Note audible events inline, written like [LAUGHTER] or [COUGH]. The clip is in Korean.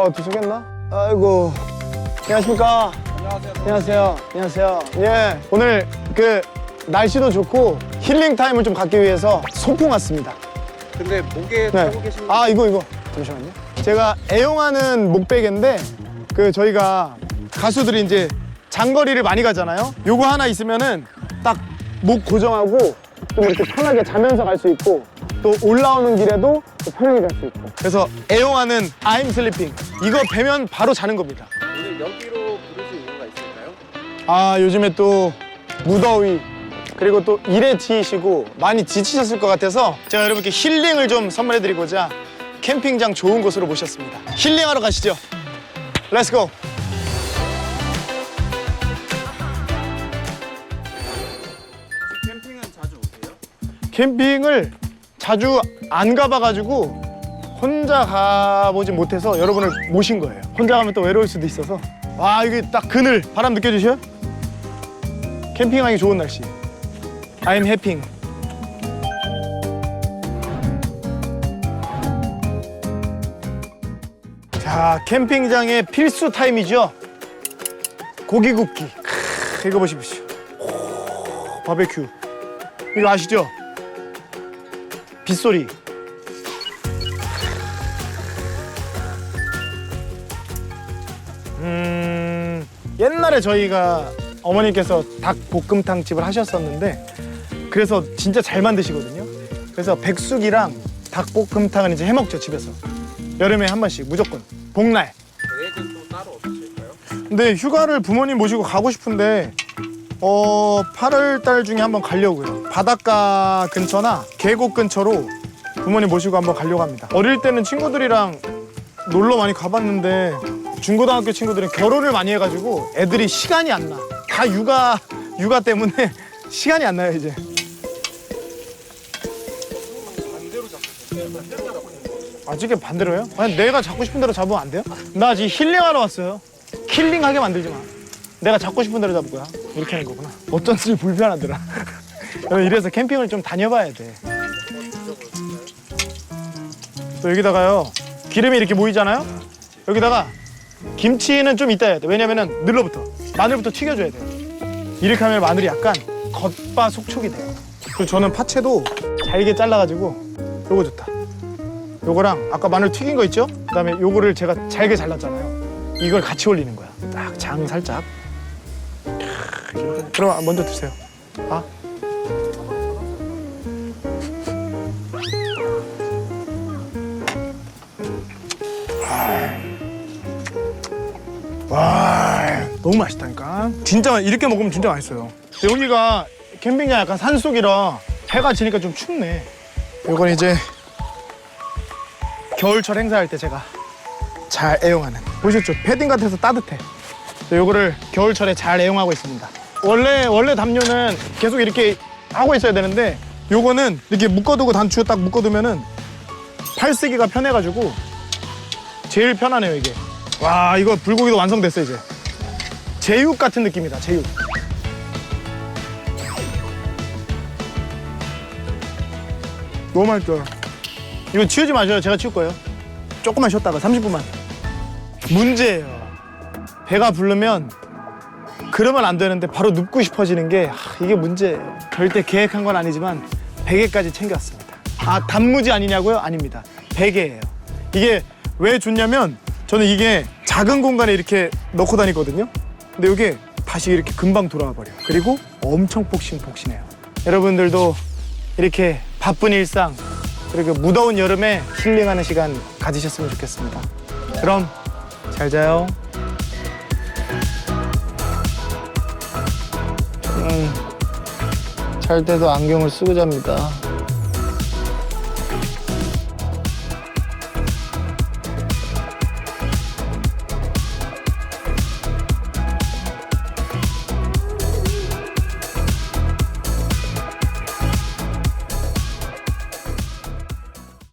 어, 도착했나? 아이고. 안녕하십니까? 안녕하세요. 안녕하세요. 예. 오늘 그 날씨도 좋고 힐링 타임을 좀 갖기 위해서 소풍 왔습니다. 근데 목에 네. 타고 계신 아, 이거, 이거. 잠시만요. 제가 애용하는 목베개인데 그 저희가 가수들이 이제 장거리를 많이 가잖아요. 요거 하나 있으면은 딱 목 고정하고 좀 이렇게 편하게 자면서 갈 수 있고 또 올라오는 길에도 또 편하게 갈 수 있고. 그래서 애용하는 I'm Sleeping. 이거 베면 바로 자는 겁니다. 오늘 여기로 부르신 이유가 있을까요? 아 요즘에 또 무더위 그리고 또 일에 지치시고 많이 지치셨을 것 같아서 제가 여러분께 힐링을 좀 선물해드리고자 캠핑장 좋은 곳으로 모셨습니다. 힐링하러 가시죠. 렛츠고. 캠핑은 자주 오세요? 캠핑을 자주 안 가봐가지고 혼자 가보지 못해서 여러분을 모신 거예요. 혼자 가면 또 외로울 수도 있어서. 와 이게 딱 그늘 바람 느껴지셔요? 캠핑하기 좋은 날씨. I'm 해핑. 자 캠핑장의 필수 타임이죠. 고기 굽기. 크, 이거 보십시오. 오, 바베큐. 이거 아시죠? 빗소리. 음, 옛날에 저희가 어머니께서 닭볶음탕 집을 하셨었는데 그래서 진짜 잘 만드시거든요. 그래서 백숙이랑 닭볶음탕을 이제 해 먹죠 집에서. 여름에 한 번씩 무조건. 복날. 계획은 또 따로 없으실까요? 근데 휴가를 부모님 모시고 가고 싶은데 어 8월 달 중에 한번 가려고요. 바닷가 근처나 계곡 근처로 부모님 모시고 한번 가려고 합니다. 어릴 때는 친구들이랑 놀러 많이 가봤는데 중고등학교 친구들은 결혼을 많이 해가지고 애들이 시간이 안 나. 다 육아 육아 때문에 [LAUGHS] 시간이 안 나요 이제. 아직에 반대로요? 아니 내가 잡고 싶은 대로 잡으면 안 돼요? 나 지금 힐링하러 왔어요. 킬링하게 만들지 마. 내가 잡고 싶은 대로 잡을 거야. 이렇게 하는 거구나. 어쩐지 불편하더라. [LAUGHS] 이래서 캠핑을 좀 다녀봐야 돼. 또 여기다가요 기름이 이렇게 모이잖아요. 여기다가 김치는 좀 이따 해야 돼. 왜냐면은 늘러부터 마늘부터 튀겨줘야 돼. 이렇게 하면 마늘이 약간 겉바 속촉이 돼요. 그리고 저는 파채도 잘게 잘라가지고 요거 좋다. 요거랑 아까 마늘 튀긴 거 있죠? 그다음에 요거를 제가 잘게 잘랐잖아요. 이걸 같이 올리는 거야. 딱 장 살짝. 그럼 먼저 드세요. 아. 와, 너무 맛있다니까. 진짜 이렇게 먹으면 진짜 맛있어요. 여기가 캠핑장 약간 산속이라 해가 지니까 좀 춥네. 요건 이제 겨울철 행사할 때 제가 잘 애용하는 보셨죠? 패딩 같아서 따뜻해 요거를 겨울철에 잘 애용하고 있습니다 원래 원래 담요는 계속 이렇게 하고 있어야 되는데 요거는 이렇게 묶어두고 단추에 딱 묶어두면은 팔 쓰기가 편해가지고 제일 편하네요 이게 와 이거 불고기도 완성됐어 이제 제육 같은 느낌이다 제육 너무 맛있어요 이거 치우지 마셔요. 제가 치울 거예요. 조금만 쉬었다가 30분만. 문제예요. 배가 부르면 그러면 안 되는데 바로 눕고 싶어지는 게 하, 이게 문제예요. 절대 계획한 건 아니지만 베개까지 챙겼습니다. 아 단무지 아니냐고요? 아닙니다. 베개예요. 이게 왜 좋냐면 저는 이게 작은 공간에 이렇게 넣고 다니거든요. 근데 이게 다시 이렇게 금방 돌아와 버려 요. 그리고 엄청 폭신폭신해요. 여러분들도 이렇게 바쁜 일상 그리고 무더운 여름에 힐링하는 시간 가지셨으면 좋겠습니다. 그럼 잘 자요. 음, 잘 때도 안경을 쓰고 잡니다.